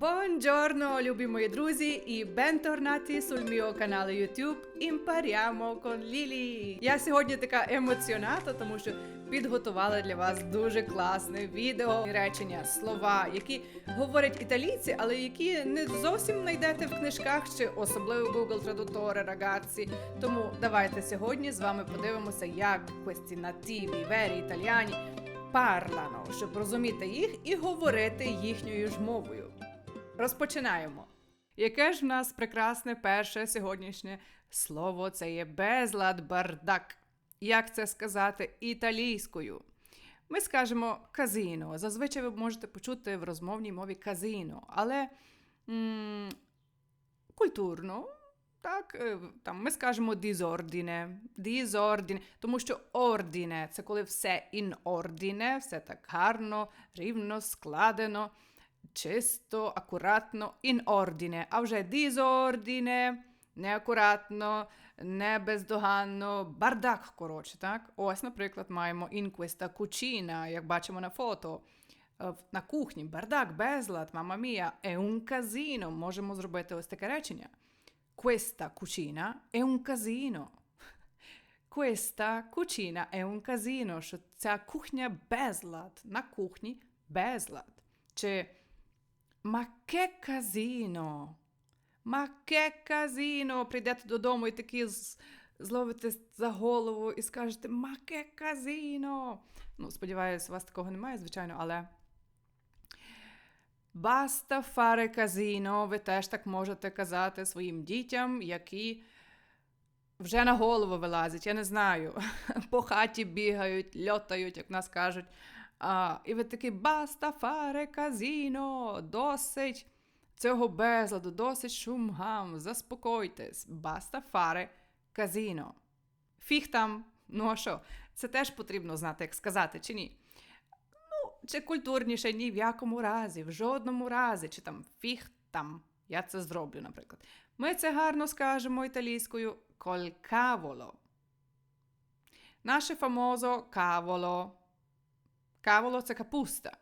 Buongiorno, любі мої друзі, і бенторнаті mio канале YouTube Impariamo con Lili. Я сьогодні така емоціоната, тому що підготувала для вас дуже класне відео, речення, слова, які говорять італійці, але які не зовсім знайдете в книжках чи особливо Google Traduttore, ragazzi. Тому давайте сьогодні з вами подивимося, як nativi, veri italiani parlano, щоб розуміти їх і говорити їхньою ж мовою. Розпочинаємо. Яке ж в нас прекрасне перше сьогоднішнє слово це є безлад бардак. Як це сказати італійською? Ми скажемо казино. Зазвичай ви можете почути в розмовній мові казино, але м- культурно. Так, е, там ми скажемо дізордіне, дізордіне, тому що ордіне це коли все in ordine, все так гарно, рівно, складено, чисто, акуратно, in ordine. А вже дізордіне, неакуратно, не бездоганно, бардак, коротше, так? Ось, наприклад, маємо in questa cucina, як бачимо на фото. Е, На кухні бардак, безлад, мама мія, è un casino. Можемо зробити ось таке речення. Questa cucina è un casino. Questa cucina è un casino, що ця кухня безлад. На кухні безлад. Чи Ma che casino? Ma che casino? Прийдете додому і такі зловите за голову і скажете Ma che casino? Ну, сподіваюся, у вас такого немає, звичайно, але. Баста фаре казіно, ви теж так можете казати своїм дітям, які вже на голову вилазять, я не знаю. По хаті бігають, льотають, як нас кажуть. А, і ви такі баста фаре казіно, досить цього безладу, досить шумгам, заспокойтесь. Баста фаре казіно. Фіг там, ну а що? Це теж потрібно знати, як сказати, чи ні? Ну, чи культурніше ні в якому разі, в жодному разі, чи там фіг там. Я це зроблю, наприклад. Ми це гарно скажемо італійською коль каволо. Наше фамозо каволо. Каволо це капуста.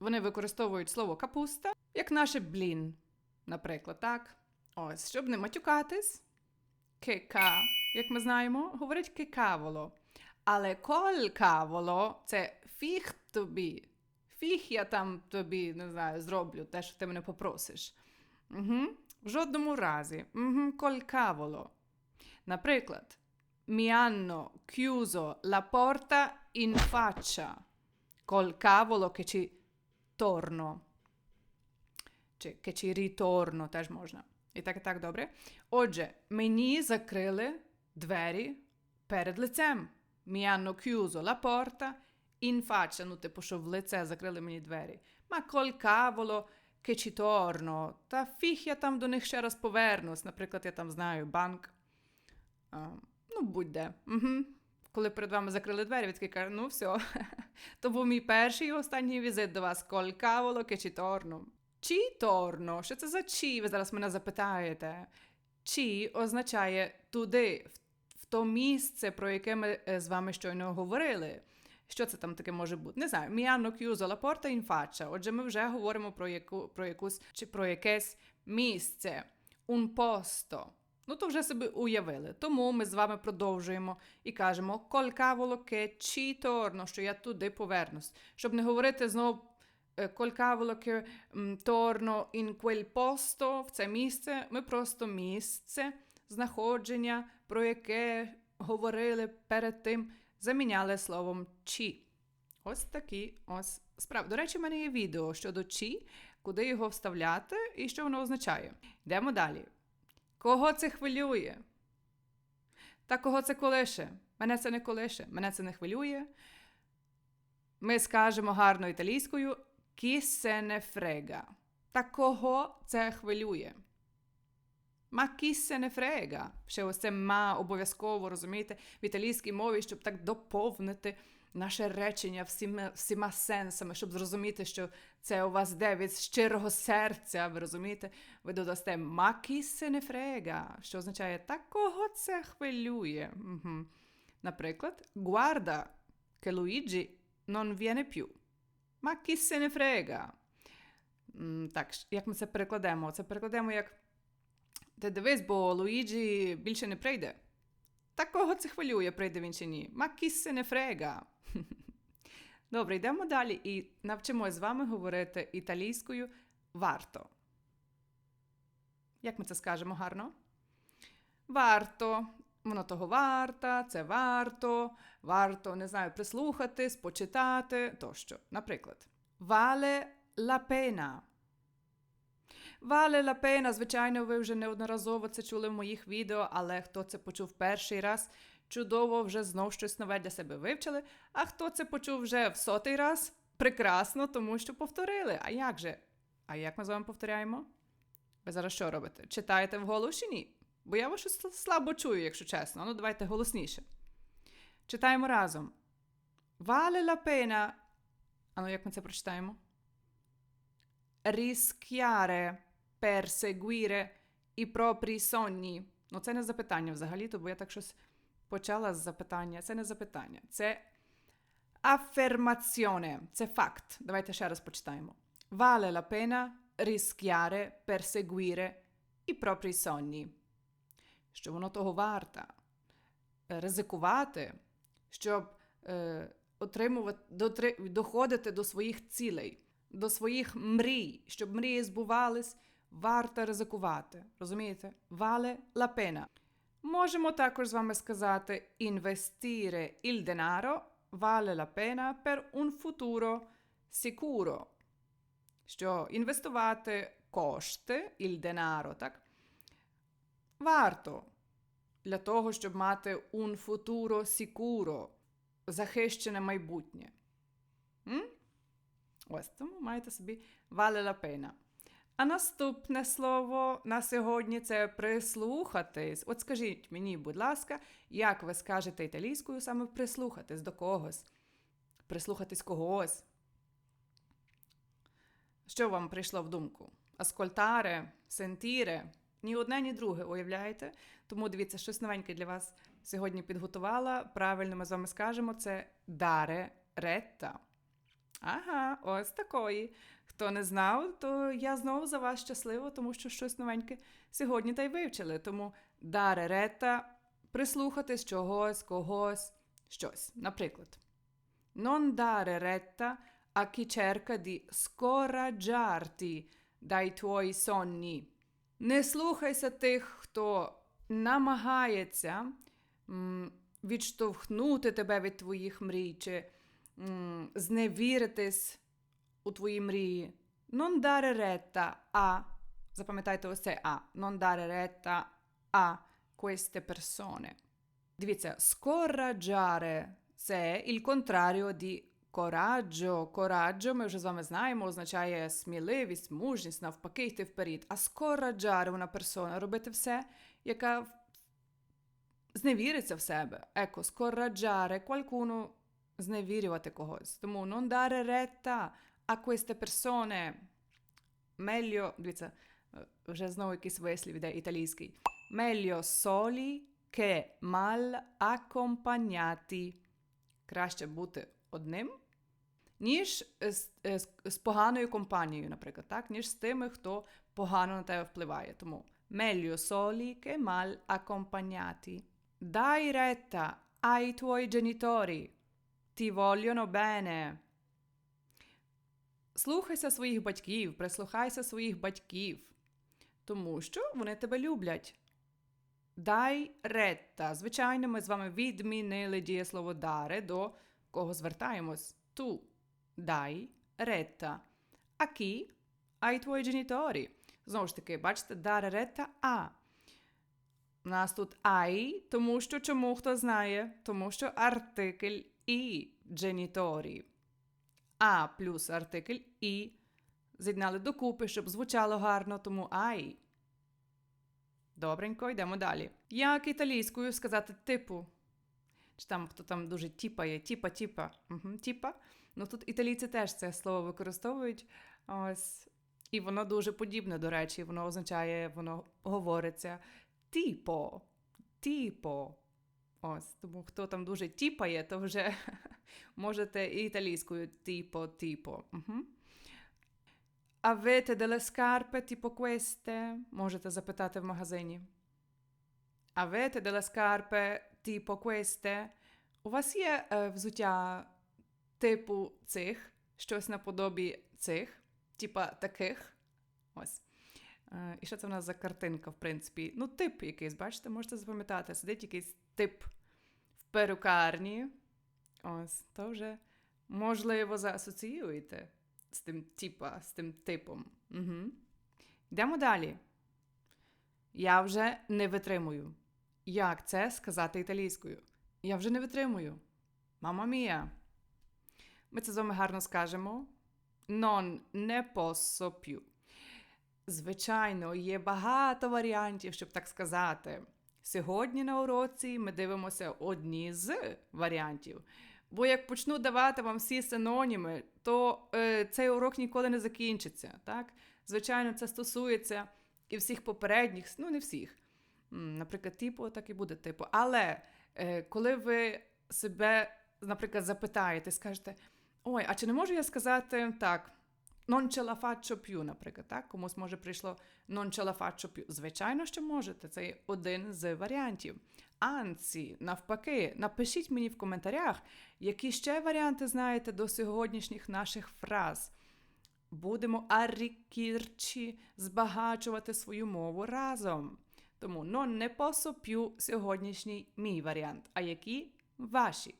Вони використовують слово капуста, як наше блін, наприклад, так? Ось, щоб не матюкатись. Кека, як ми знаємо, говорить кекаволо. Але коль каволо це фіг тобі. Фіг я там тобі, не знаю, зроблю те, що ти мене попросиш. Угу. В жодному разі. Угу. Коль каволо. Наприклад, mi hanno chiuso la porta in faccia. Col cavolo che ci torno. Чи che ci теж можна. І так, і так, добре. Отже, мені закрили двері перед лицем. Mi hanno chiuso la porta in faccia. Ну, типу, що в лице закрили мені двері. Ma col cavolo che ci torno. Та фіг я там до них ще раз повернусь. Наприклад, я там знаю банк. А, ну, будь-де. Угу. Коли перед вами закрили двері, такий каже, ну все. То був мій перший і останній візит до вас. Коль каволо che. Чи торно? Що це за чі? Ви зараз мене запитаєте. Чі означає туди, в, то місце, про яке ми е, з вами щойно говорили. Що це там таке може бути? Не знаю. Hanno chiuso la porta in. Отже, ми вже говоримо про, яку, про якусь чи про якесь місце. Un posto. Ну, то вже собі уявили. Тому ми з вами продовжуємо і кажемо коль каволо che ci torno, що я туди повернусь. Щоб не говорити знову е, коль каволо м, torno in quel posto, в це місце. Ми просто місце знаходження, про яке говорили перед тим, заміняли словом чі. Ось такі ось справи. До речі, в мене є відео щодо чі, куди його вставляти і що воно означає. Йдемо далі. Кого це хвилює? Та кого це колише? Мене це не колише, мене це не хвилює. Ми скажемо гарно італійською «Chi se ne frega». Та кого це хвилює? Ма chi se ne frega. Ще ось це ма обов'язково розумієте в італійській мові, щоб так доповнити наше речення всіма, всіма сенсами, щоб зрозуміти, що це у вас йде від щирого серця. Ви розумієте? Ви додасте ма chi se що означає та кого це хвилює. Угу. Наприклад, guarda che Luigi non viene più. Ma chi se ne frega? Так, як ми це перекладемо? Це перекладемо як Ти дивись, бо Луїджі більше не прийде. Та кого це хвилює, прийде він чи ні? Ма кіссе не фрега. Добре, йдемо далі і навчимось з вами говорити італійською варто. Як ми це скажемо гарно? Варто. Воно того варта, це варто, варто, не знаю, прислухатись, почитати тощо. Наприклад, vale la pena. Vale la pena, звичайно, ви вже неодноразово це чули в моїх відео, але хто це почув перший раз, чудово вже знов щось нове для себе вивчили. А хто це почув вже в сотий раз, прекрасно, тому що повторили. А як же? А як ми з вами повторяємо? Ви зараз що робите? Читаєте вголос чи ні? Бо я вас слабо чую, якщо чесно. Ну, давайте голосніше. Читаємо разом. Vale la. А ну, як ми це прочитаємо? Rischiare per seguire i propri. Ну, це не запитання взагалі-то, бо я так щось почала з запитання. Це не запитання. Це affermazione. Це факт. Давайте ще раз почитаємо. Vale la pena rischiare per seguire i propri sogni. Що воно того варта. Е, Ризикувати, щоб е, отримувати, доходити до своїх цілей, до своїх мрій, щоб мрії збувались, варто ризикувати. Розумієте? Vale la pena. Можемо також з вами сказати investire il denaro vale la pena per un futuro sicuro. Що інвестувати кошти, il denaro, так? Варто для того, щоб мати un futuro sicuro, захищене майбутнє. М? Ось тому маєте собі vale la pena. А наступне слово на сьогодні це прислухатись. От скажіть мені, будь ласка, як ви скажете італійською саме прислухатись до когось? Прислухатись когось. Що вам прийшло в думку? Аскольтаре, сентіре? Ні одне, ні друге, уявляєте? Тому дивіться, щось новеньке для вас сьогодні підготувала. Правильно ми з вами скажемо це даре ретта. Ага, ось такої. Хто не знав, то я знову за вас щаслива, тому що щось новеньке сьогодні та й вивчили. Тому даре ретта прислухатись чогось, когось, щось. Наприклад, non dare retta a chi cerca di scoraggiarti dai tuoi sogni. Не слухайся тих, хто намагається відштовхнути тебе від твоїх мрій, чи зневіритись у твої мрії. Non dare retta a, запам'ятайте ось це а, non dare retta a queste persone. Дивіться, scoraggiare – це il contrario di coraggio. Coraggio, ми вже з вами знаємо, означає сміливість, мужність, навпаки, йти вперед. А scoraggiare una persona – робити все, яка зневіриться в себе. Еко, scoraggiare qualcuno – зневірювати когось. Тому non dare retta a queste persone. Meglio, дивіться, е, вже знову якийсь вислів іде італійський. Meglio soli che mal accompagnati. Краще бути одним, ніж з, е, з, з поганою компанією, наприклад, так? ніж з тими, хто погано на тебе впливає. Тому meglio soli che mal accompagnati. Dai retta ai tuoi genitori. Ti vogliono bene. Слухайся своїх батьків, прислухайся своїх батьків, тому що вони тебе люблять. Дай ретта. Звичайно, ми з вами відмінили дієслово даре до кого звертаємось. Ту дай ретта. А кі ай твої дженіторі. Знову ж таки, бачите, даре ретта а. У нас тут ай, тому що чому хто знає? Тому що артикль і дженіторі. А плюс артикль і з'єднали докупи, щоб звучало гарно, тому ай. Добренько, йдемо далі. Як італійською сказати типу? Чи там хто там дуже тіпає, тіпа, тіпа. Угу, тіпа. Ну тут італійці теж це слово використовують. Ось. І воно дуже подібне, до речі, воно означає, воно говориться типо, типо. Ось, тому хто там дуже тіпає, то вже можете і італійською типо, типо. Угу. Avete delle scarpe tipo queste? Можете запитати в магазині. Avete delle scarpe tipo queste? У вас є е, взуття типу цих, щось наподобі цих, типа таких. Ось. Е, і що це в нас за картинка, в принципі? Ну, тип якийсь, бачите, можете запам'ятати. Сидить якийсь тип в перукарні. Ось, то вже можливо заасоціюєте з тим типа, з тим типом. Угу. Йдемо далі. Я вже не витримую. Як це сказати італійською? Я вже не витримую. Мама мія. Ми це з вами гарно скажемо. Non ne posso più. Звичайно, є багато варіантів, щоб так сказати. Сьогодні на уроці ми дивимося одні з варіантів. Бо як почну давати вам всі синоніми, то е, цей урок ніколи не закінчиться. Так? Звичайно, це стосується і всіх попередніх, ну не всіх. Наприклад, типу, так і буде типу. Але е, коли ви себе, наприклад, запитаєте, скажете: Ой, а чи не можу я сказати так? Non ce la faccio più, наприклад, так? Комусь може прийшло non ce la faccio più. Звичайно, що можете. Це є один з варіантів. Анці, навпаки, напишіть мені в коментарях, які ще варіанти знаєте до сьогоднішніх наших фраз. Будемо arricchirci, збагачувати свою мову разом. Тому non ne posso più сьогоднішній мій варіант. А які ваші?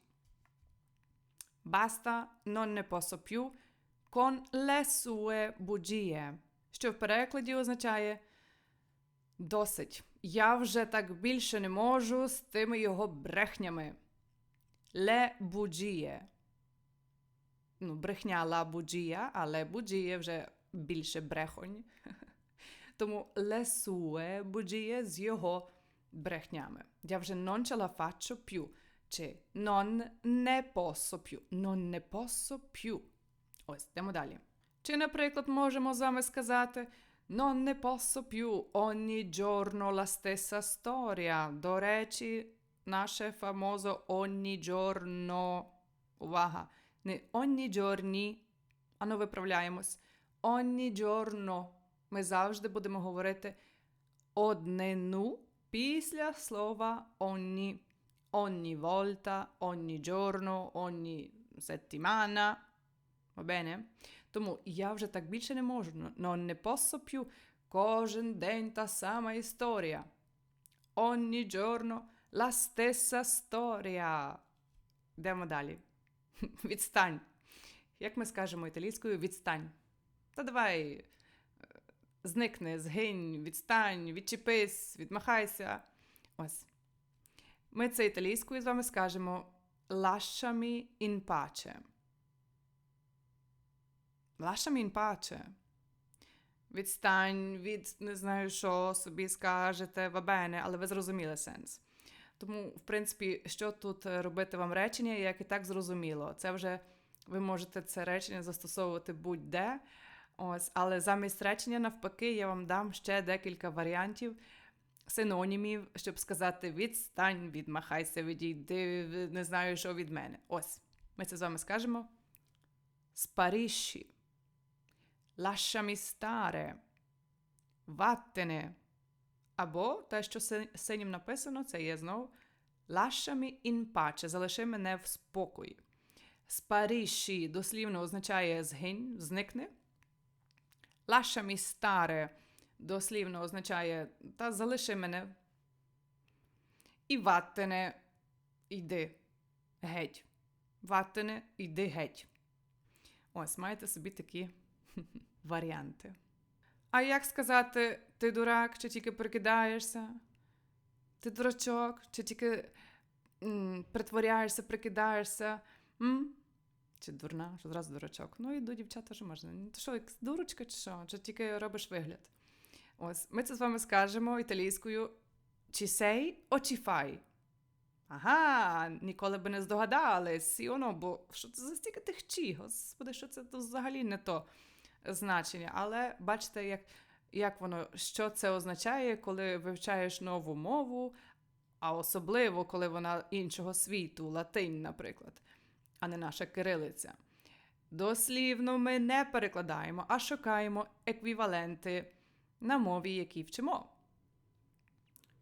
Basta, non ne posso più con le sue bugie, що в перекладі означає досить. Я вже так більше не можу з тими його брехнями. Le bugie. Ну, брехня la bugia, але bugie вже більше брехонь. Тому le sue bugie з його брехнями. Я вже non ce la faccio più. Чи non ne posso più. Non ne posso più. Ось, йдемо далі. Чи, наприклад, можемо з вами сказати Non ne posso più ogni giorno la stessa storia. До речі, наше фамозо ogni giorno. Увага! Не ogni giorni. Ану, виправляємось. Ogni giorno. Ми завжди будемо говорити однину після слова ogni. Ogni volta, ogni giorno, ogni settimana. Va bene? Тому я вже так більше не можу. Non ne posso più. Кожен день та сама історія. Ogni giorno la stessa storia. Йдемо далі. Відстань. Як ми скажемо італійською, відстань. Та давай е, зникни, згинь, відстань, відчепись, відмахайся. Ось. Ми це італійською з вами скажемо lasciami in pace. Lasciami in pace. Відстань від не знаю, що собі скажете, вабене, але ви зрозуміли сенс. Тому, в принципі, що тут робити вам речення, як і так зрозуміло. Це вже ви можете це речення застосовувати будь-де. Ось, але замість речення, навпаки, я вам дам ще декілька варіантів, синонімів, щоб сказати відстань, відмахайся, відійди, не знаю, що від мене. Ось, ми це з вами скажемо. Sparisci. Lasciami stare. Vattene. Або те, що синім написано, це є знову Lasciami in pace. Залиши мене в спокої. Sparisci дослівно означає згинь, зникни. Lasciami stare дослівно означає та залиши мене. І ваттене йди геть. Ваттене йди геть. Ось, маєте собі такі варіанти. А як сказати, ти дурак, чи тільки прикидаєшся? Ти дурачок, чи тільки м, притворяєшся, прикидаєшся? М? Чи дурна, що зразу дурачок? Ну, і до дівчат теж можна. Ну, Ти що, як дурочка, чи що? Чи тільки робиш вигляд? Ось, ми це з вами скажемо італійською ci sei o ci fai? Ага, ніколи би не здогадались, сі оно, бо що це за стільки тих чі? Господи, що це взагалі не то значення. Але бачите, як, як воно, що це означає, коли вивчаєш нову мову, а особливо, коли вона іншого світу, латинь, наприклад, а не наша кирилиця. Дослівно ми не перекладаємо, а шукаємо еквіваленти на мові, які вчимо.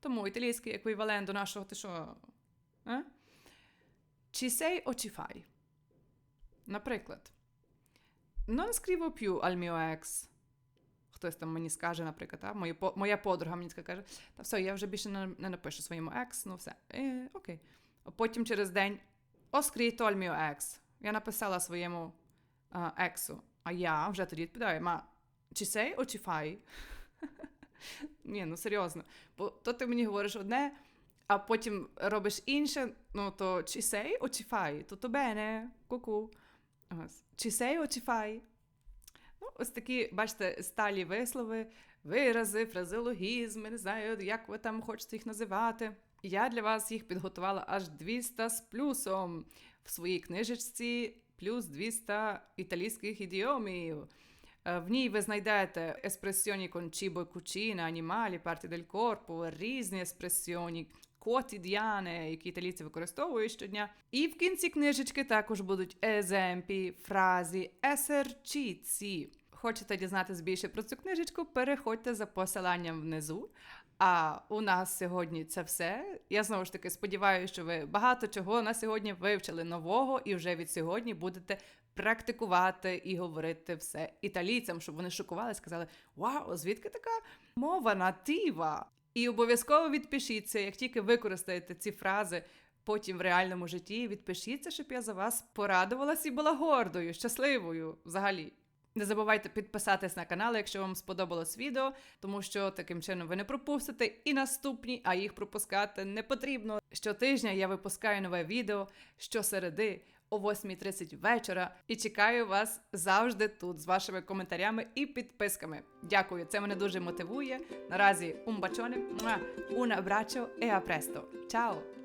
Тому італійський еквівалент до нашого ти що? O ci fai? Наприклад, non scrivo più al mio ex. Хтось там мені скаже, наприклад, а? По- моя подруга мені каже, та все, я вже більше не, не напишу своєму екс, ну все. Е, окей. Потім через день scritto al mio ex. Я написала своєму а, ексу. А я вже тоді відповідаю, ма, чи сей о чи фай? Ні, ну серйозно. Бо то ти мені говориш одне, а потім робиш інше, ну то чи сей о фай? То бене, ку-ку. Ось. Чи сей чи фай? Ну, ось такі, бачите, сталі вислови, вирази, фразеологізми, не знаю, як ви там хочете їх називати. Я для вас їх підготувала аж 200 з плюсом в своїй книжечці, плюс 200 італійських ідіомів. Е, В ній ви знайдете еспресіоні con cibo e cucina, animali, parti різні еспресіоні, quotidiane, які італійці використовують щодня. І в кінці книжечки також будуть есемпі, фразі, есерчіці. Хочете дізнатися більше про цю книжечку? Переходьте за посиланням внизу. А у нас сьогодні це все. Я знову ж таки сподіваюся, що ви багато чого на сьогодні вивчили нового і вже від сьогодні будете практикувати і говорити все італійцям, щоб вони шокували, сказали: Вау, звідки така мова натива? І обов'язково відпишіться, як тільки використаєте ці фрази потім в реальному житті, відпишіться, щоб я за вас порадувалась і була гордою, щасливою взагалі. Не забувайте підписатись на канал, якщо вам сподобалось відео, тому що таким чином ви не пропустите і наступні, а їх пропускати не потрібно. Щотижня я випускаю нове відео щосереди о 8.30 вечора і чекаю вас завжди тут з вашими коментарями і підписками. Дякую, це мене дуже мотивує. Наразі умбачоне, una un abbraccio e a presto. Ciao!